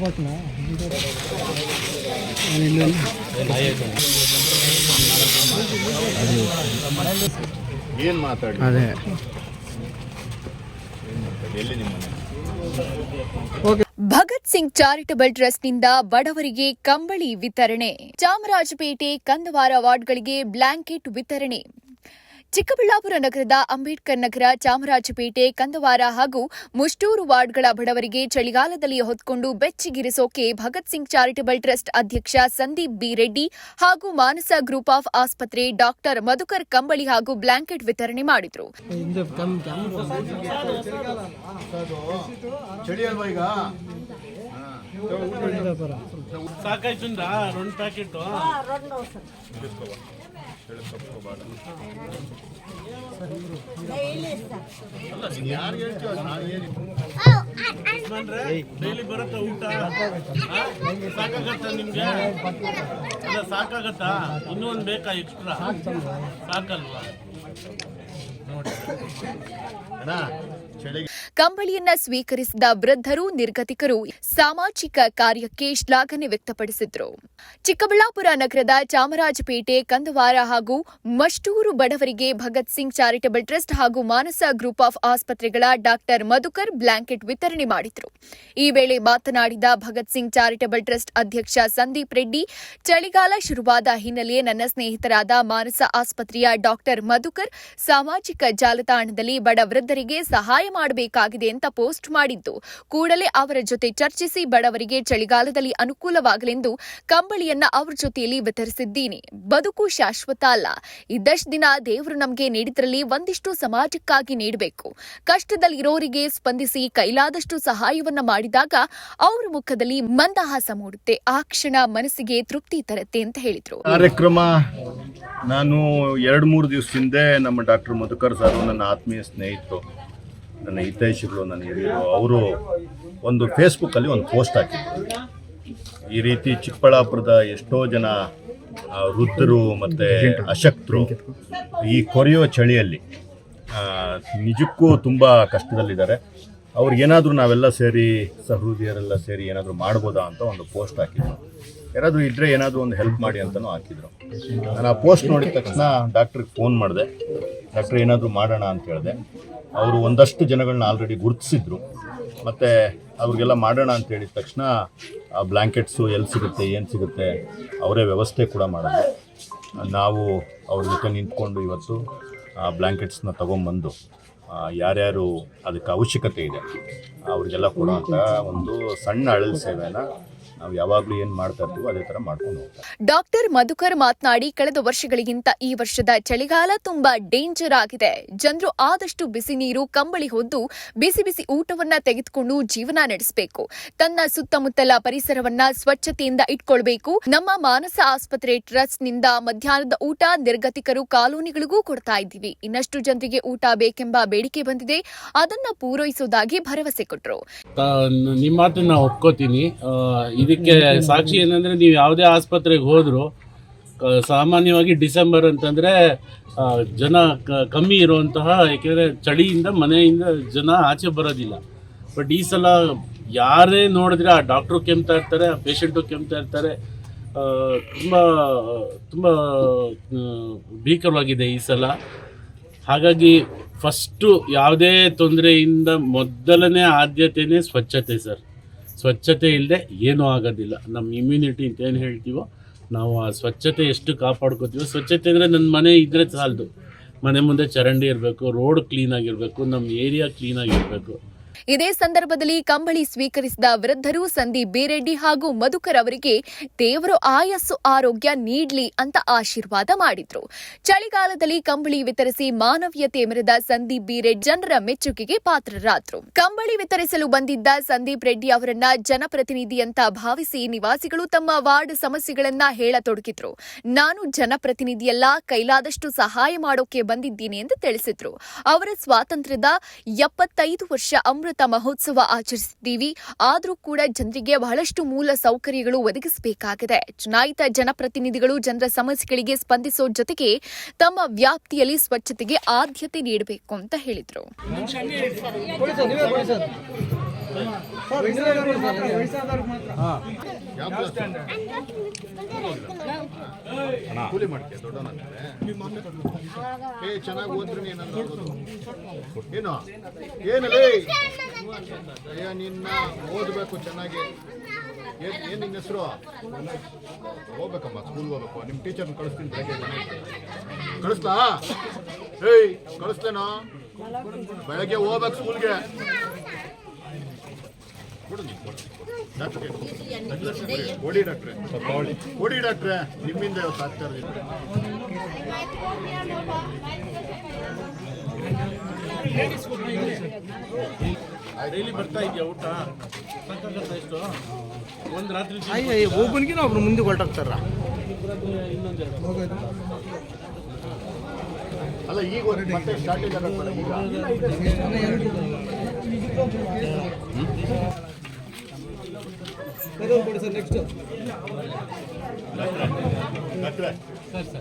ಹೋಗ್ನಾ ಇನ್ನೊಂದು ಏನು ಮಾತಾಡಿ ಅದೇ. ಎಲ್ಲಿ ನಿಮ್ಮ ಮನೆ ಭಗತ್ ಸಿಂಗ್ ಚಾರಿಟಬಲ್ ಟ್ರಸ್ಟ್ನಿಂದ ಬಡವರಿಗೆ ಕಂಬಳಿ ವಿತರಣೆ. ಚಾಮರಾಜಪೇಟೆ ಕಂದವಾರ ವಾರ್ಡ್ಗಳಿಗೆ ಬ್ಲಾಂಕೆಟ್ ವಿತರಣೆ. ಚಿಕ್ಕಬಳ್ಳಾಪುರ ನಗರದ ಅಂಬೇಡ್ಕರ್ ನಗರ ಚಾಮರಾಜಪೇಟೆ ಕಂದವಾರ ಹಾಗೂ ಮುಷ್ಟೂರು ವಾರ್ಡ್ಗಳ ಬಡವರಿಗೆ ಚಳಿಗಾಲದಲ್ಲಿ ಹೊತ್ಕೊಂಡು ಬೆಚ್ಚಿಗಿರಿಸೋಕೆ ಭಗತ್ ಸಿಂಗ್ ಚಾರಿಟಬಲ್ ಟ್ರಸ್ಟ್ ಅಧ್ಯಕ್ಷ ಸಂದೀಪ್ ಬಿ ರೆಡ್ಡಿ ಹಾಗೂ ಮಾನಸ ಗ್ರೂಪ್ ಆಫ್ ಆಸ್ಪತ್ರೆ ಡಾಕ್ಟರ್ ಮಧುಕರ್ ಕಂಬಳಿ ಹಾಗೂ ಬ್ಲಾಂಕೆಟ್ ವಿತರಣೆ ಮಾಡಿದ್ರು ಹಿಂದೆ ಕಮ್ ಡೈಲಿ ಬರುತ್ತೆ ಊಟ? ಸಾಕಾಗತ್ತಾ ನಿಮ್ಗೆ ಅಲ್ಲ ಸಾಕಾಗತ್ತಾ ಇನ್ನೂ ಒಂದು ಬೇಕಾ ಎಕ್ಸ್ಟ್ರಾ ಸಾಕಲ್ವಾ ಅಣ್ಣ ಚಳಿಗೆ ಕಂಬಳಿಯನ್ನ ಸ್ವೀಕರಿಸಿದ ವೃದ್ಧರು, ನಿರ್ಗತಿಕರು ಸಾಮಾಜಿಕ ಕಾರ್ಯಕ್ಕೆ ಶ್ಲಾಘನೆ ವ್ಯಕ್ತಪಡಿಸಿದ್ರು ಚಿಕ್ಕಬಳ್ಳಾಪುರ ನಗರದ ಚಾಮರಾಜಪೇಟೆ, ಕಂದವಾರ ಹಾಗೂ ಮಷ್ಟೂರು ಬಡವರಿಗೆ ಭಗತ್ ಸಿಂಗ್ ಚಾರಿಟಬಲ್ ಟ್ರಸ್ಟ್ ಹಾಗೂ ಮಾನಸ ಗ್ರೂಪ್ ಆಫ್ ಆಸ್ಪತ್ರೆಗಳ ಡಾಕ್ಟರ್ ಮಧುಕರ್ ಬ್ಲಾಂಕೆಟ್ ವಿತರಣೆ ಮಾಡಿದರು. ಈ ವೇಳೆ ಮಾತನಾಡಿದ ಭಗತ್ ಸಿಂಗ್ ಚಾರಿಟಬಲ್ ಟ್ರಸ್ಟ್ ಅಧ್ಯಕ್ಷ ಸಂದೀಪ್ ರೆಡ್ಡಿ, ಚಳಿಗಾಲ ಶುರುವಾದ ಹಿನ್ನೆಲೆ ನನ್ನ ಸ್ನೇಹಿತರಾದ ಮಾನಸ ಆಸ್ಪತ್ರೆಯ ಡಾಕ್ಟರ್ ಮಧುಕರ್ ಸಾಮಾಜಿಕ ಜಾಲತಾಣದಲ್ಲಿ ಬಡ ವೃದ್ಧರಿಗೆ ಸಹಾಯ ಮಾಡಬೇಕಾಗಿದೆ ಅಂತ ಪೋಸ್ಟ್ ಮಾಡಿದ್ದು. ಕೂಡಲೇ ಅವರ ಜೊತೆ ಚರ್ಚಿಸಿ ಬಡವರಿಗೆ ಚಳಿಗಾಲದಲ್ಲಿ ಅನುಕೂಲವಾಗಲೆಂದು ಕಂಬಳಿಯನ್ನ ಅವರ ಜೊತೆಯಲ್ಲಿ ವಿತರಿಸಿದ್ದೀನಿ. ಬದುಕು ಶಾಶ್ವತ ಅಲ್ಲ. ಇದ್ದಷ್ಟು ದಿನ ದೇವರು ನಮಗೆ ನೀಡಿದ್ರಲ್ಲಿ ಒಂದಿಷ್ಟು ಸಮಾಜಕ್ಕಾಗಿ ನೀಡಬೇಕು. ಕಷ್ಟದಲ್ಲಿರೋರಿಗೆ ಸ್ಪಂದಿಸಿ ಕೈಲಾದಷ್ಟು ಸಹಾಯವನ್ನ ಮಾಡಿದಾಗ ಅವರ ಮುಖದಲ್ಲಿ ಮಂದಹಾಸ ಮೂಡುತ್ತೆ. ಆ ಕ್ಷಣ ಮನಸ್ಸಿಗೆ ತೃಪ್ತಿ ತರುತ್ತೆ ಅಂತ ಹೇಳಿದ್ರು. ಕಾರ್ಯಕ್ರಮ ನಾನು ಎರಡು ಮೂರು ದಿವಸ ಹಿಂದೆ ನಮ್ಮ ಡಾಕ್ಟರ್ ಮಧುಕರ್ ಸರ್ ನನ್ನ ಆತ್ಮೀಯ ಸ್ನೇಹಿತರು, ನನ್ನ ಹಿತೈಷಿಗಳು, ನನ್ನ ಹಿರಿಯರು, ಅವರು ಒಂದು ಫೇಸ್ಬುಕ್ಕಲ್ಲಿ ಒಂದು ಪೋಸ್ಟ್ ಹಾಕಿದ್ರು. ಈ ರೀತಿ ಚಿಕ್ಕಬಳ್ಳಾಪುರದ ಎಷ್ಟೋ ಜನ ವೃದ್ಧರು ಮತ್ತು ಅಶಕ್ತರು ಈ ಕೊರೆಯೋ ಚಳಿಯಲ್ಲಿ ನಿಜಕ್ಕೂ ತುಂಬ ಕಷ್ಟದಲ್ಲಿದ್ದಾರೆ. ಅವ್ರಿಗೇನಾದರೂ ನಾವೆಲ್ಲ ಸೇರಿ, ಸಹೃದಯರೆಲ್ಲ ಸೇರಿ ಏನಾದರೂ ಮಾಡ್ಬೋದಾ ಅಂತ ಒಂದು ಪೋಸ್ಟ್ ಹಾಕಿದ್ರು. ಯಾರಾದರೂ ಇದ್ದರೆ ಏನಾದರೂ ಒಂದು ಹೆಲ್ಪ್ ಮಾಡಿ ಅಂತಲೂ ಹಾಕಿದ್ರು. ನಾನು ಆ ಪೋಸ್ಟ್ ನೋಡಿದ ತಕ್ಷಣ ಡಾಕ್ಟ್ರಿಗೆ ಫೋನ್ ಮಾಡಿದೆ. ಡಾಕ್ಟ್ರ್, ಏನಾದರೂ ಮಾಡೋಣ ಅಂತ ಹೇಳಿದೆ. ಅವರು ಒಂದಷ್ಟು ಜನಗಳನ್ನ ಆಲ್ರೆಡಿ ಗುರುತಿಸಿದ್ರು. ಮತ್ತು ಅವ್ರಿಗೆಲ್ಲ ಮಾಡೋಣ ಅಂತ ಹೇಳಿದ ತಕ್ಷಣ, ಆ ಬ್ಲ್ಯಾಂಕೆಟ್ಸು ಎಲ್ಲಿ ಸಿಗುತ್ತೆ, ಏನು ಸಿಗುತ್ತೆ, ಅವರೇ ವ್ಯವಸ್ಥೆ ಕೂಡ ಮಾಡೋದು ನಾವು ಅವ್ರ ಜೊತೆ ನಿಂತ್ಕೊಂಡು ಇವತ್ತು, ಆ ಬ್ಲ್ಯಾಂಕೆಟ್ಸ್ನ ತೊಗೊಂಬಂದು ಯಾರ್ಯಾರು ಅದಕ್ಕೆ ಅವಶ್ಯಕತೆ ಇದೆ, ಅವ್ರಿಗೆಲ್ಲ ಕೊಡುವಂಥ ಒಂದು ಸಣ್ಣ ಅಳಲ್ ಸೇವೆನ ನಾವು ಯಾವಾಗಲೂ ಏನು ಮಾಡ್ತಾ ಇರ್ತೀವೋ ಅದೇ ತರ ಮಾಡ್ಕೊಂಡು ಹೋಗ್ತಾರೆ ಡಾಕ್ಟರ್ ಮಧುಕರ್ ಮಾತನಾಡಿ ಕಳೆದ ವರ್ಷಗಳಿಗಿಂತ ಈ ವರ್ಷದ ಚಳಿಗಾಲ ತುಂಬಾ ಡೇಂಜರ್ ಆಗಿದೆ. ಜನರು ಆದಷ್ಟು ಬಿಸಿ ನೀರು ಕಂಬಳಿ ಹೊದ್ದು ಬಿಸಿ ಬಿಸಿ ಊಟವನ್ನ ತೆಗೆದುಕೊಂಡು ಜೀವನ ನಡೆಸಬೇಕು. ತನ್ನ ಸುತ್ತಮುತ್ತಲ ಪರಿಸರವನ್ನ ಸ್ವಚ್ಛತೆಯಿಂದ ಇಟ್ಕೊಳ್ಬೇಕು. ನಮ್ಮ ಮಾನಸ ಆಸ್ಪತ್ರೆ ಟ್ರಸ್ಟ್ನಿಂದ ಮಧ್ಯಾಹ್ನದ ಊಟ ನಿರ್ಗತಿಕರು ಕಾಲೋನಿಗಳಿಗೂ ಕೊಡ್ತಾ ಇದ್ದೀವಿ. ಇನ್ನಷ್ಟು ಜನರಿಗೆ ಊಟ ಬೇಕೆಂಬ ಬೇಡಿಕೆ ಬಂದಿದೆ. ಅದನ್ನ ಪೂರೈಸುವುದಾಗಿ ಭರವಸೆ ಕೊಟ್ಟರು ನಿಮ್ಮ ಮಾತನ್ನ ಒಪ್ಕೋತೀನಿ. ಇದಕ್ಕೆ ಸಾಕ್ಷಿ ಏನಂದ್ರೆ ನೀವು ಯಾವುದೇ ಆಸ್ಪತ್ರೆಗೆ ಹೋದ್ರು ಸಾಮಾನ್ಯವಾಗಿ ಡಿಸೆಂಬರ್ ಅಂತಂದ್ರೆ ಜನ ಕಮ್ಮಿ ಇರುವಂತಹ ಯಾಕೆಂದ್ರೆ ಚಳಿಯಿಂದ ಮನೆಯಿಂದ ಜನ ಆಚೆ ಬರೋದಿಲ್ಲ. ಬಟ್ ಈ ಸಲ ಯಾರೇ ನೋಡಿದ್ರೆ ಆ ಡಾಕ್ಟ್ರು ಕೆಮ್ತಾ ಇರ್ತಾರೆ, ಆ ಪೇಷಂಟು ಕೆಮ್ತಾ ಇರ್ತಾರೆ ತುಂಬ ತುಂಬ ಭೀಕರವಾಗಿದೆ ಈ ಸಲ. ಹಾಗಾಗಿ ಫಸ್ಟು ಯಾವುದೇ ತೊಂದರೆಯಿಂದ ಮೊದಲನೇ ಆದ್ಯತೆಯೇ ಸ್ವಚ್ಛತೆ ಸರ್. ಸ್ವಚ್ಛತೆ ಇಲ್ಲದೆ ಏನೂ ಆಗೋದಿಲ್ಲ. ನಮ್ಮ ಇಮ್ಯುನಿಟಿ ಅಂತ ಏನು ಹೇಳ್ತೀವೋ ನಾವು ಆ ಸ್ವಚ್ಛತೆ ಎಷ್ಟು ಕಾಪಾಡ್ಕೋತೀವೋ, ಸ್ವಚ್ಛತೆ ಅಂದರೆ ನನ್ನ ಮನೆ ಇದ್ದರೆ ಸಾಲದು. ಮನೆ ಮುಂದೆ ಚರಂಡಿ ಇರಬೇಕು ರೋಡ್ ಕ್ಲೀನಾಗಿರಬೇಕು ನಮ್ಮ ಏರಿಯಾ ಕ್ಲೀನಾಗಿರಬೇಕು ಇದೇ ಸಂದರ್ಭದಲ್ಲಿ ಕಂಬಳಿ ಸ್ವೀಕರಿಸಿದ ವೃದ್ಧರು ಸಂದೀಪ್ ಬೇರೆಡ್ಡಿ ಹಾಗೂ ಮಧುಕರ್ ಅವರಿಗೆ ದೇವರು ಆಯಸ್ಸು ಆರೋಗ್ಯ ನೀಡ್ಲಿ ಅಂತ ಆಶೀರ್ವಾದ ಮಾಡಿದ್ರು. ಚಳಿಗಾಲದಲ್ಲಿ ಕಂಬಳಿ ವಿತರಿಸಿ ಮಾನವೀಯತೆ ಮೆರೆದ ಸಂದೀಪ್ ಬಿರೆಡ್ಡಿ ಜನರ ಮೆಚ್ಚುಗೆಗೆ ಪಾತ್ರರಾದ್ರು. ಕಂಬಳಿ ವಿತರಿಸಲು ಬಂದಿದ್ದ ಸಂದೀಪ್ ರೆಡ್ಡಿ ಅವರನ್ನ ಜನಪ್ರತಿನಿಧಿ ಅಂತ ಭಾವಿಸಿ ನಿವಾಸಿಗಳು ತಮ್ಮ ವಾರ್ಡ್ ಸಮಸ್ಯೆಗಳನ್ನ ಹೇಳತೊಡಗಿದ್ರು ನಾನು ಜನಪ್ರತಿನಿಧಿಯಲ್ಲ, ಕೈಲಾದಷ್ಟು ಸಹಾಯ ಮಾಡೋಕೆ ಬಂದಿದ್ದೀನಿ ಎಂದು ತಿಳಿಸಿದ್ರು. ಅವರ ಸ್ವಾತಂತ್ರ್ಯದ ಎಪ್ಪತ್ತೈದು ವರ್ಷ ಅಮೃತ ಮಹೋತ್ಸವ ಆಚರಿಸಿದ್ದೀವಿ. ಆದರೂ ಕೂಡ ಜನರಿಗೆ ಬಹಳಷ್ಟು ಮೂಲ ಸೌಕರ್ಯಗಳು ಒದಗಿಸಬೇಕಾಗಿದೆ. ಚುನಾಯಿತ ಜನಪ್ರತಿನಿಧಿಗಳು ಜನರ ಸಮಸ್ಯೆಗಳಿಗೆ ಸ್ಪಂದಿಸೋ ಜೊತೆಗೆ ತಮ್ಮ ವ್ಯಾಪ್ತಿಯಲ್ಲಿ ಸ್ವಚ್ಛತೆಗೆ ಆದ್ಯತೆ ನೀಡಬೇಕು ಅಂತ ಹೇಳಿದ್ರು. ಕೂಲಿ ಮಾಡ್ತೀಯ ಏ ಚೆನ್ನಾಗಿ ಓದ್ರಿ. ಏನು ಏನಲೇ ಅಯ್ಯ ನಿನ್ನ ಓದಬೇಕು ಚೆನ್ನಾಗಿ ಏನ್ ಏನ್ ನಿನ್ನ ಹೆಸರು ಹೋಗ್ಬೇಕಮ್ಮ ಸ್ಕೂಲ್ ಹೋಗ್ಬೇಕು ನಿಮ್ಮ ಟೀಚರ್ ಕಳಿಸ್ತೀನಿ ಬೆಳಗ್ಗೆ. ಕಳಿಸ್ಲಾ ಏಯ್ ಕಳಿಸ್ಲೇನೋ ಬೆಳಗ್ಗೆ ಹೋಗ್ಬೇಕು ಸ್ಕೂಲ್ಗೆ ಕೊಡಿ ಡಾಕ್ಟ್ರೆ ಓಡಿ ಡಾಕ್ಟ್ರೆ ನಿಮ್ಮಿಂದ ಇವತ್ತು ಆಗ್ತಾ ಇರೋದು ಡೈಲಿ ಬರ್ತಾ ಇದೆಯಾ ಊಟ ಎಷ್ಟು ಒಂದು ರಾತ್ರಿ ಅಯ್ಯ ಒಬ್ಬನಿಗಿನ ಒಬ್ರು ಮುಂದೆ ಹೊರಟಾಗ್ತಾರ ಅಲ್ಲ ಈಗ ಮತ್ತೆ ಸ್ಟಾರ್ಟೇಜ್ ಆಗತ್ತೆ ಈಗ ನೆಕ್ಸ್ಟ್ ಡಾಕ್ಟ್ರೆ